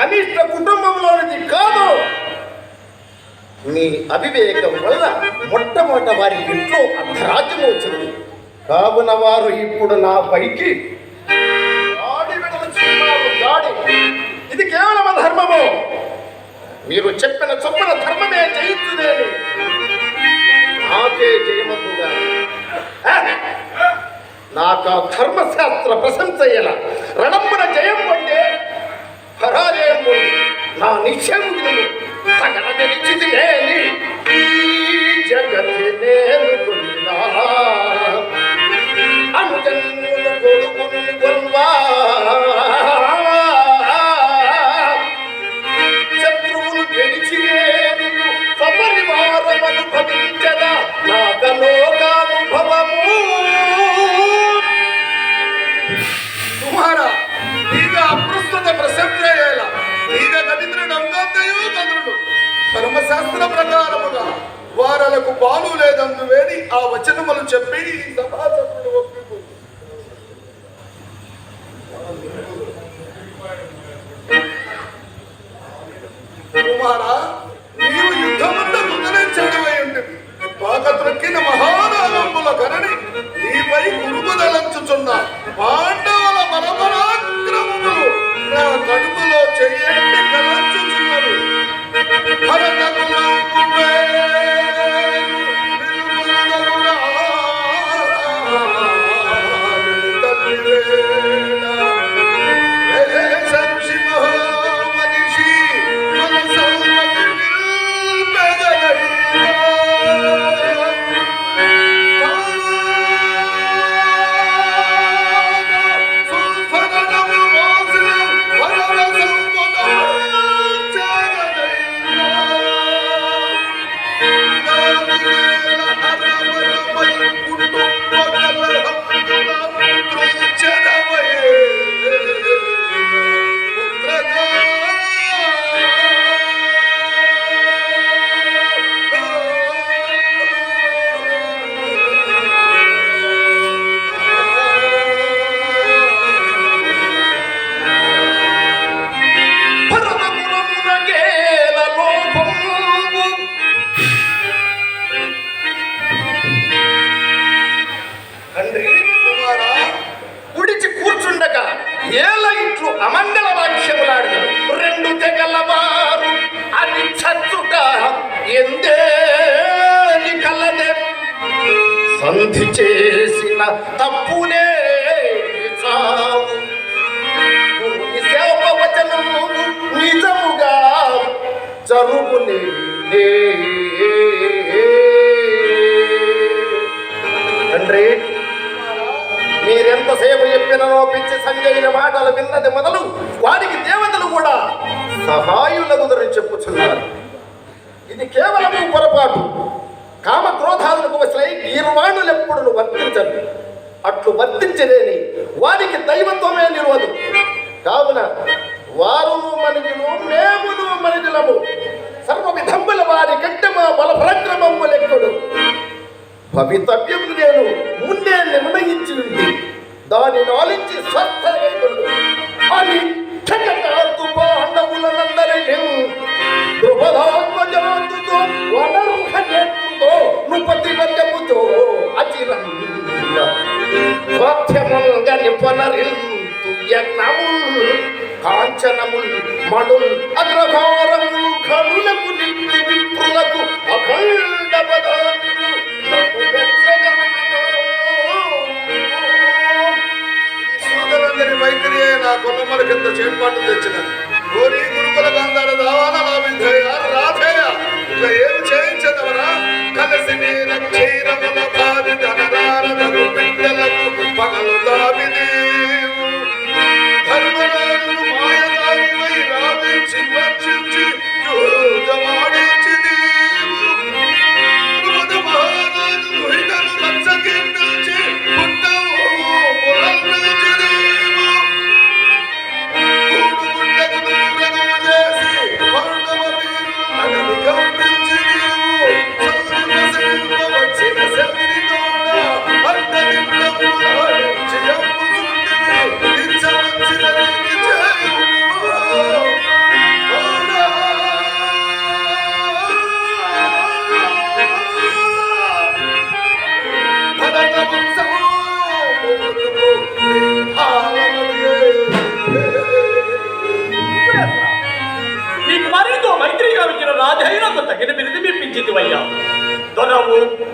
కనిష్ట కుటుంబంలోనిది కాదు. మీ అవివేకం వల్ల మొట్టమొదట వారి ఇంట్లో అర్ధరాజ్యం వచ్చింది. కావున వారు ఇప్పుడు నా పైకి దాడి దాడి. ఇది కేవలం ధర్మము మీరు చెప్పిన చొప్పున ధర్మమే జయించుదేని నాకే నాకు ఆ ధర్మశాస్త్ర ప్రశంసయ్యల రణంబున జయం అంటే పరాజయం ఉంది. నా నిశ్చయము సకల నిలిచిది ఈ జగతి నేను. ధర్మశాస్త్ర ప్రకారముగా వారలకు పాలు లేదందువేని ఆ వచనములు చెప్పి సభాసభుడు ఒప్పుకు. కుమార నీవు యుద్ధముంద కుదరించడమై ఉంటుంది బాగా త్రొక్కిన మహానాగంబుల కరణి నీపై గురుగుదలంచుచున్నావు జరుగునే తండ్రి మీరెంతసేపు చెప్పినో పిచ్చి సంజయుల మాటలు విన్నది మొదలు వారికి దేవతలు కూడా సహాయుల గురించి చెప్పుచున్నారు. ఇది కేవలము పొరపాటు. కామ క్రోధాలకు వసలై గీర్వాణులు ఎప్పుడు వర్తించరు. అట్లు వర్తించలేని వారికి దైవత్వమే నిలవదు. కావున వారును మనుగులు మేమును మనుగులము సర్వ విధముల వారి కంటే మా బల పరాక్రమము లెక్కడు. భవితవ్యం నేను ముందే నిర్ణయించి ఉంది దాని నాలించి స్వస్థయకుండు అని చక్కటార్తు పాండవులనందరినీ కాంచనముల్ మడుల్ అగ్రహారములు కనులకు నిండి విప్రులకు అఖండ పదాలు నన్ను సోదరులందరి మైత్రియే నా కొన్నమల కింద చేపాటు తెచ్చిన గోరీ గురుకుల గాంధార నా లాభించయ రాధేయ ఇక ఏమి చేయించదవరా? కలిసి నేను క్షీరముల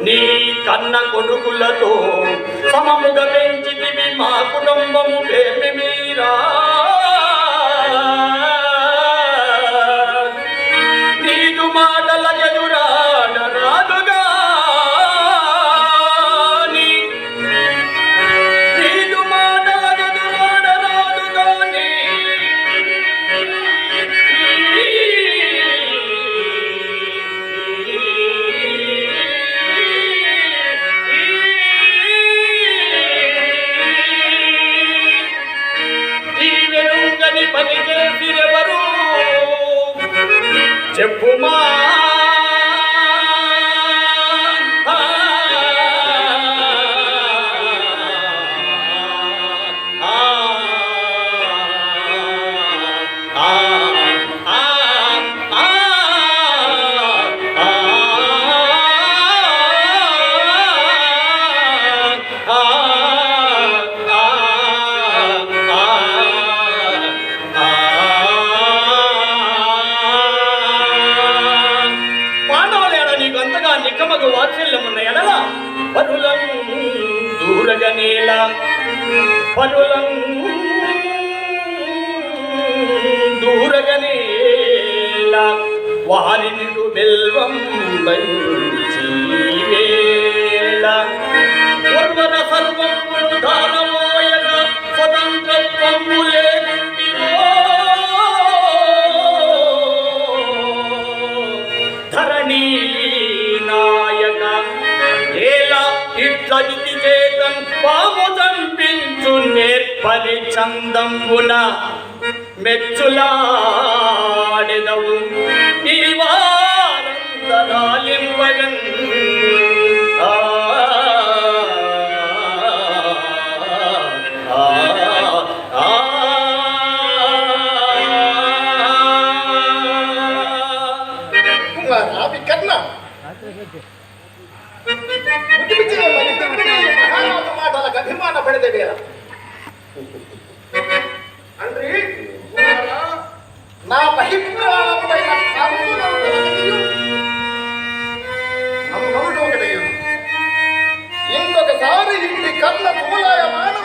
నీ కన్న కొడుకులతో సమముగా పెంచితివి మా కుటుంబము పేమి మీరా. నికమగు వాత్సల్యమున్న ఎడల పరులం దూరగనేల పరులం దూరగనేల వారిని బెల్వం ചൊല്ലാടിതവും തിരുവാനന്ദനാലിം വരൻ ಅಭಿಮಾನ ಪಡೆದ ಬೇಡ ಅಂದ್ರೆ నా బహిప్రాణముడైన ఇంకొకసారి ఇంటి కళ్ళ మూలాయ మానవ